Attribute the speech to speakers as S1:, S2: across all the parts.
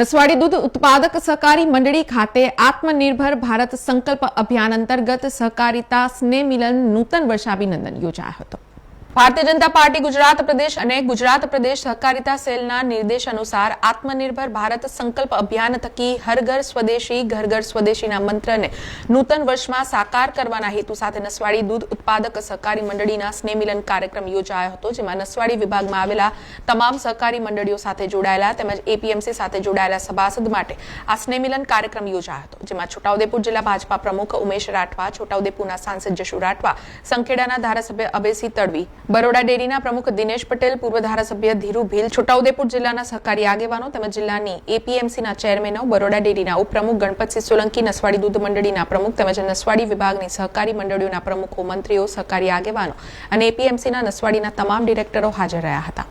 S1: નસવાડી દૂધ ઉત્પાદક સહકારી મંડળી ખાતે આત્મનિર્ભર ભારત સંકલ્પ અભિયાન અંતર્ગત સહકારિતા સ્નેહ મિલન નૂતન વર્ષાભિનંદન યોજાયો હતો. ભારતીય જનતા પાર્ટી ગુજરાત પ્રદેશ અને ગુજરાત પ્રદેશ સહકારિતા સેલના નિર્દેશ અનુસાર આત્મનિર્ભર ભારત સંકલ્પ અભિયાન થકી હર ઘર સ્વદેશી, ઘર ઘર સ્વદેશીના મંત્રને નૂતન વર્ષમાં સાકાર કરવાના હેતુ સાથે નસવાડી દૂધ ઉત્પાદક સહકારી મંડળીના સ્નેહમિલન કાર્યક્રમ યોજાયો હતો, જેમાં નસવાડી વિભાગમાં આવેલા તમામ સહકારી મંડળીઓ સાથે જોડાયેલા તેમજ એપીએમસી સાથે જોડાયેલા સભાસદ માટે આ સ્નેહમિલન કાર્યક્રમ યોજાયો હતો, જેમાં છોટાઉદેપુર જિલ્લા ભાજપા પ્રમુખ ઉમેશ રાઠવા, છોટાઉદેપુરના સાંસદ જશુ રાઠવા, સંખેડાના ધારાસભ્ય અભયસિંહ તડવી બરોડા ડેરીના પ્રમુખ દિનેશ પટેલ, પૂર્વ ધારાસભ્ય ધીરુ ભીલ, છોટાઉદેપુર જિલ્લાના સહકારી આગેવાનો તેમજ જિલ્લાની એપીએમસીના ચેરમેનો, બરોડા ડેરીના ઉપપ્રમુખ, ગણપતસિંહ સોલંકી, નસવાડી દૂધ મંડળીના પ્રમુખ તેમજ નસવાડી વિભાગની સહકારી મંડળીઓના પ્રમુખો, મંત્રીઓ, સહકારી આગેવાનો અને એપીએમસીના નસવાડીના તમામ ડિરેક્ટરો હાજર રહ્યા હતા.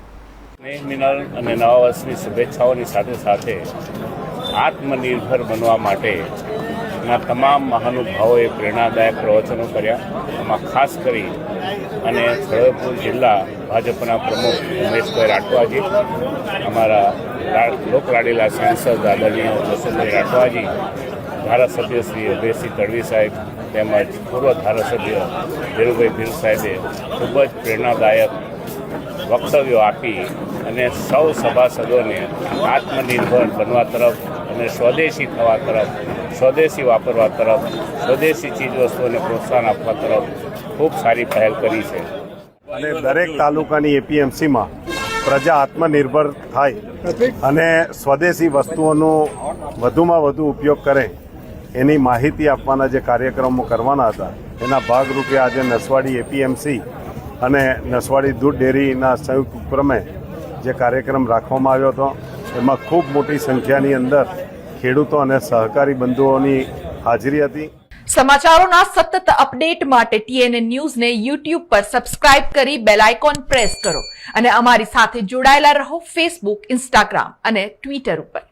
S2: અને નવા વર્ષની શુભેચ્છાઓની સાથે સાથે આત્મનિર્ભર બનવા માટે ના, તમામ મહાનુભાવોએ પ્રેરણાદાયક પ્રવચનો કર્યા. એમાં ખાસ કરી અને છોટાઉદેપુર જિલ્લા ભાજપના પ્રમુખ ઉમેશભાઈ રાઠવાજી, અમારા લોકલાડીલા સાંસદ આદરણીય જસુભાઈ રાઠવાજી, ધારાસભ્ય શ્રી અભયસિંહ તડવી સાહેબ તેમજ પૂર્વ ધારાસભ્ય ધીરુભાઈ ભીલ સાહેબે ખૂબ જ પ્રેરણાદાયક વક્તવ્યો આપી અને સૌ સભાસદોને આત્મનિર્ભર બનવા તરફ અને સ્વદેશી થવા તરફ સ્વદેશી વાપરવા તરફ, સ્વદેશી ચીજવસ્તુઓને પ્રોત્સાહન આપવા તરફ ખૂબ સારી પહેલ કરી છે.
S3: અને દરેક તાલુકાની એપીએમસીમાં પ્રજા આત્મનિર્ભર થાય અને સ્વદેશી વસ્તુઓનો વધુમાં વધુ ઉપયોગ કરે એની માહિતી આપવાના જે કાર્યક્રમો કરવાના હતા, એના ભાગરૂપે આજે નસવાડી એપીએમસી અને નસવાડી દૂધ ડેરીના સંયુક્ત ઉપક્રમે જે કાર્યક્રમ રાખવામાં આવ્યો હતો, એમાં ખૂબ મોટી સંખ્યાની અંદર ખેડૂતો અને સહકારી બંધુઓની હાજરી હતી.
S4: સમાચારોના સતત અપડેટ માટે ટીએનએ ન્યૂઝને યુટ્યુબ પર સબસ્ક્રાઇબ કરી બેલ આઇકોન પ્રેસ કરો અને અમારી સાથે જોડાયેલા રહો ફેસબુક, ઇન્સ્ટાગ્રામ અને ટ્વિટર ઉપર.